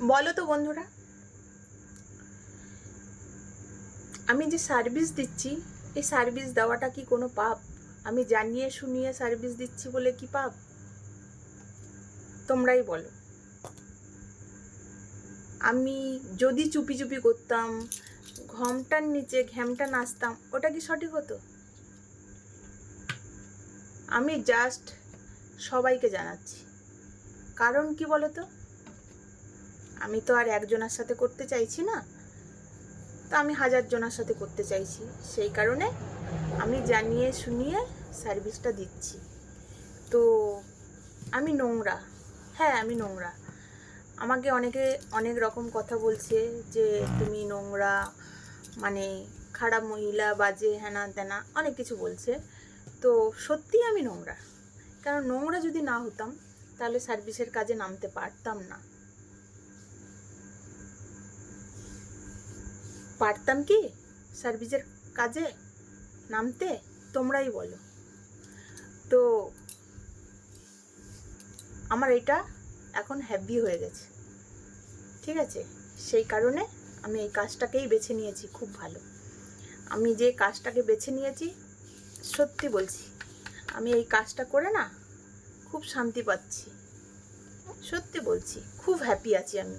বলো তো বন্ধুরা। আমি যে সার্ভিস দিচ্ছি, এই সার্ভিস দেওয়াটা কি কোনো পাপ? আমি জানিয়ে শুনিয়ে সার্ভিস দিচ্ছি বলে কি পাপ? তোমরাই বলো। আমি যদি চুপি চুপি করতাম, ঘমটার নিচে, ঘ্যামটা নাচতাম, ওটা কি সঠিক হতো? আমি জাস্ট সবাইকে জানাচ্ছি। কারণ কি বলো তো? আমি তো আর একজনের সাথে করতে চাইছি না। তো আমি হাজার জনের সাথে করতে চাইছি। সেই কারণে আমি জানিয়ে শুনিয়ে সার্ভিসটা দিচ্ছি। তো আমি নোংরা। হ্যাঁ আমি নোংরা। আমাকে অনেকে অনেক রকম কথা বলছে যে, তুমি নোংরা মানে খারাপ মহিলা, বাজে হ্যানা তেনা। অনেক কিছু বলছে। তো সত্যিই আমি নোংরা। কারণ নোংরা যদি না হতাম, তাহলে সার্ভিসের কাজে নামতে পারতাম না। পারতাম কি? সার্ভিসের কাজে নামতে? তোমরাই বলো। তো আমার এটা এখন হ্যাপি হয়ে গেছে। ঠিক আছে? সেই কারণে আমি এই কাজটাকেই বেছে নিয়েছি খুব ভালো। আমি যে কাজটাকে বেছে নিয়েছি, সত্যি বলছি, আমি এই কাজটা করে না, খুব শান্তি পাচ্ছি। সত্যি বলছি, খুব হ্যাপি আছি আমি।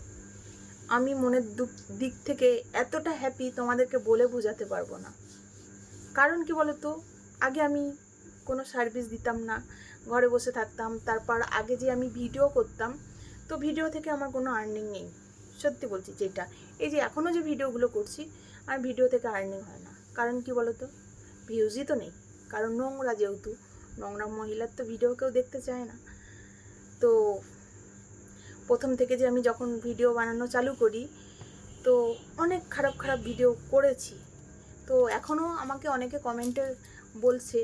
আমি মনের দুক- থেকে এতটা হ্যাপি তোমাদেরকে বলে বোঝাতে পারব না। কারণ কি বলো তো আগে আমি কোনো সার্ভিস দিতাম না, ঘরে বসে থাকতাম, তারপর আগে যে আমি ভিডিও করতাম, তো ভিডিও থেকে আমার কোনো আর্নিং নেই। সত্যি বলছি যেটা। এই যে এখনও যে ভিডিওগুলো করছি, আর ভিডিও থেকে আর্নিং হয় না। কারণ কি বলো তো ভিউজই তো নেই। কারণ নোংরা যেহেতু, নোংরা মহিলার তো ভিডিও কেউ দেখতে চায় না। তো প্রথম থেকে যে আমি যখন ভিডিও বানানো চালু করি, তো অনেক খারাপ খারাপ ভিডিও করেছি। তো এখনও আমাকে অনেকে কমেন্টে বলছে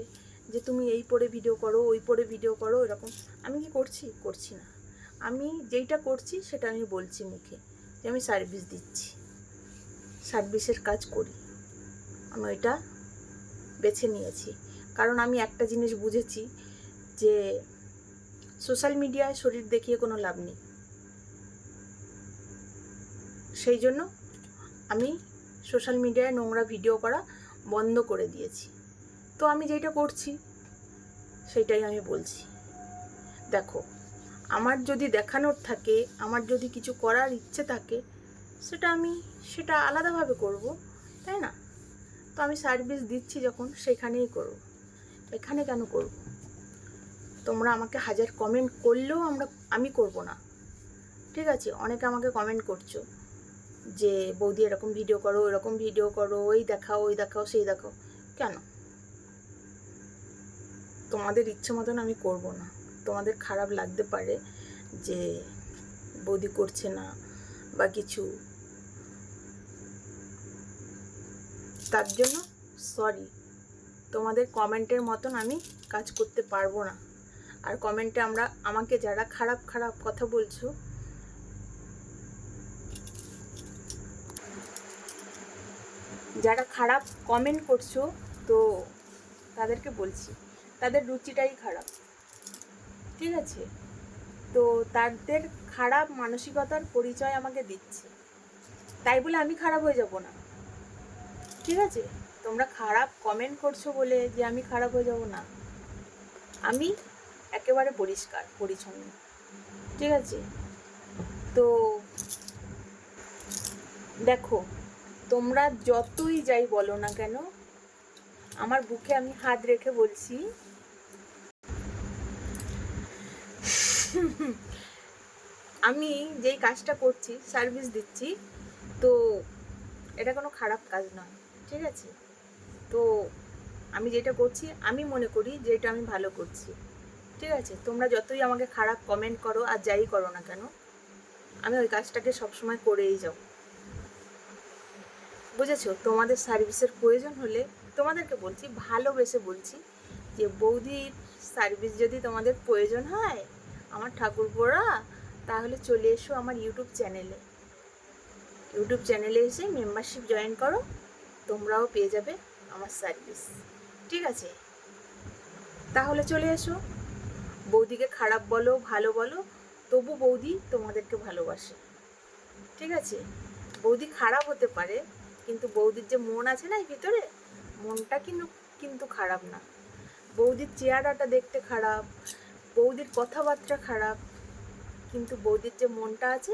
যে, তুমি এই পরে ভিডিও করো, ওই পরে ভিডিও করো, এরকম। আমি কি করছি? করছি না। আমি যেইটা করছি, সেটা আমি বলছি মুখে যে, আমি সার্ভিস দিচ্ছি। সার্ভিসের কাজ করি। আমি ওইটা বেছে নিয়েছি। কারণ আমি একটা জিনিস বুঝেছি যে সোশ্যাল মিডিয়ায় শরীর দেখিয়ে কোনো লাভ নেই। সেই জন্য আমি সোশ্যাল মিডিয়ায় নোংরা ভিডিও করা বন্ধ করে দিয়েছি। তো আমি যেটা করছি সেটাই আমি বলছি। দেখো, আমার যদি দেখানোর থাকে, আমার যদি কিছু করার ইচ্ছে থাকে, সেটা আমি, সেটা আলাদাভাবে করব, তাই না? তো আমি সার্ভিস দিচ্ছি যখন সেখানেই করব। এখানে কেন করব? তোমরা আমাকে হাজার কমেন্ট করলেও আমরা, আমি করব না। ঠিক আছে, অনেকে আমাকে কমেন্ট করছ। যে বৌদি এরকম ভিডিও করো এরকম ভিডিও করো, ওই দেখাও ওই দেখাও, সেই দেখাও। কেন? তোমাদের ইচ্ছে মতন আমি করব না। তোমাদের খারাপ লাগতে পারে যে বৌদি করছে না বা কিছু। তার জন্য সরি তোমাদের কমেন্টের মতন আমি কাজ করতে পারব না। আর কমেন্টে আমরা, আমাকে যারা খারাপ খারাপ কথা বলছো যারা খারাপ কমেন্ট করছ, তো তাদেরকে বলছি, তাদের রুচিটাই খারাপ, ঠিক আছে? তো তাদের খারাপ মানসিকতার পরিচয় আমাকে দিচ্ছে, তাই বলে আমি খারাপ হয়ে যাব না, ঠিক আছে? তোমরা খারাপ কমেন্ট করছ বলে যে আমি খারাপ হয়ে যাব না, আমি একেবারে পরিষ্কার, পরিচ্ছন্ন, ঠিক আছে? তো দেখো তোমরা যতই যাই বলো না কেন, আমার বুকে আমি হাত রেখে বলছি, আমি যেই কাজটা করছি সার্ভিস দিচ্ছি, তো এটা কোনো খারাপ কাজ নয়, ঠিক আছে? তো আমি যেটা করছি, আমি মনে করি যে এটা আমি ভালো করছি, ঠিক আছে? তোমরা যতই আমাকে খারাপ কমেন্ট করো আর যাই করো না কেন, আমি ওই কাজটাকে সবসময় করেই যাও বুঝেছ? তোমাদের সার্ভিসের প্রয়োজন হলে তোমাদেরকে বলছি, ভালোবেসে বলছি যে, বৌদির সার্ভিস যদি তোমাদের প্রয়োজন হয়, আমার ঠাকুরপোড়া তাহলে চলে এসো আমার ইউটিউব চ্যানেলে ইউটিউব চ্যানেলে এসে মেম্বারশিপ জয়েন করো, তোমরাও পেয়ে যাবে আমার সার্ভিস ঠিক আছে? তাহলে চলে এসো। বৌদিকে খারাপ বলো, ভালো বলো, তবু বৌদি তোমাদেরকে ভালোবাসে। ঠিক আছে? বৌদি খারাপ হতে পারে কিন্তু বৌদির যে মন আছে না এই ভিতরে, মনটা কিন্তু কিন্তু খারাপ না। বৌদির চেহারাটা দেখতে খারাপ, বৌদির কথাবার্তা খারাপ, কিন্তু বৌদির যে মনটা আছে,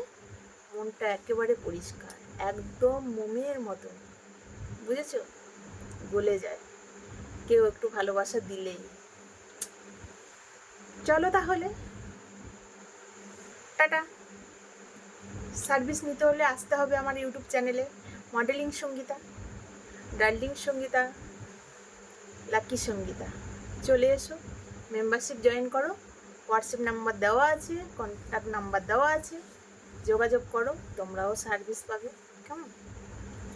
মনটা একেবারে পরিষ্কার, একদম মোমের মতন। বুঝেছ? গলে যায়। কেউ একটু ভালোবাসা দিলেই। চলো তাহলে। টাটা। সার্ভিস নিতে হলে আসতে হবে আমার ইউটিউব চ্যানেলে। Modelling Sangeeta darling Sangeeta, lucky Sangeeta. চলে এসো মেম্বারশিপ জয়েন করো হোয়াটসঅ্যাপ নাম্বার দেওয়া আছে কন্ট্যাক্ট নাম্বার দেওয়া আছে, যোগাযোগ করো, তোমরাও সার্ভিস পাবে। কেমন?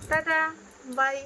Tata bye